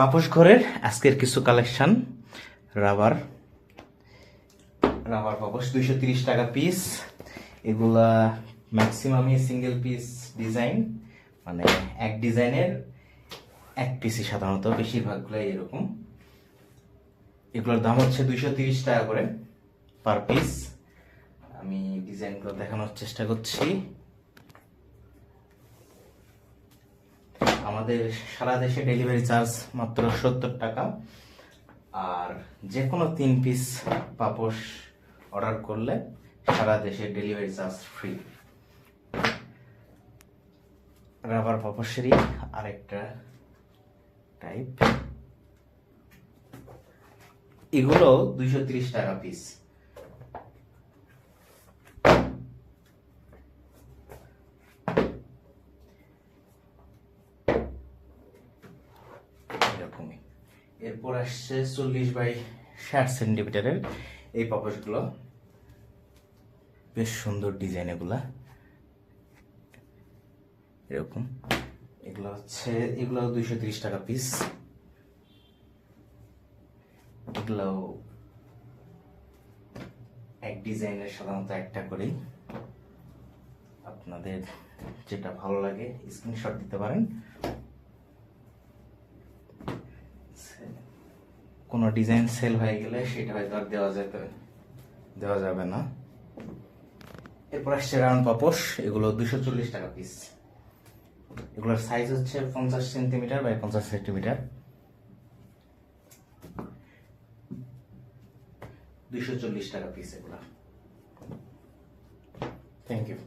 পাপোশ ঘরের আজকের কিছু কালেকশন রাবার রাবার পাপোশ, দুইশো তিরিশ টাকা পিস এগুলা ম্যাক্সিমামই সিঙ্গেল পিস ডিজাইন মানে এক ডিজাইনের এক পিসই সাধারণত বেশিরভাগগুলাই এরকম। এগুলোর দাম হচ্ছে দুইশো তিরিশ টাকা করে পার পিস আমি ডিজাইনগুলো দেখানোর চেষ্টা করছি। আমাদের সারা দেশে ডেলিভারি চার্জ মাত্র সত্তর টাকা। আর যে কোনো তিন পিস পাপোশ অর্ডার করলে সারা দেশে ডেলিভারি চার্জ ফ্রি রাবার পাপোশেরই আরেকটা টাইপ এগুলো দুইশো টাকা পিস এরকমই এরপর আসছে চল্লিশ বাই ষাট সেন্টিমিটারের এই পাপোশগুলো। বেশ সুন্দর ডিজাইন এগুলা। এরকম। এগুলো হচ্ছে এগুলো দুইশো তিরিশ টাকা পিস এগুলো এক ডিজাইনের সাধারণত একটা করেই আপনাদের যেটা ভালো লাগে স্ক্রিনশট দিতে পারেন। কোনো ডিজাইন সেল হয়ে গেলে সেটা হয়তো আর দেওয়া যেতে দেওয়া যাবে না। এরপর আসছে রাউন্ড পাপোশ, এগুলো দুশো চল্লিশ টাকা পিস এগুলোর সাইজ হচ্ছে পঞ্চাশ সেন্টিমিটার বাই পঞ্চাশ সেন্টিমিটার দুইশো চল্লিশ টাকা পিস এগুলো। Thank you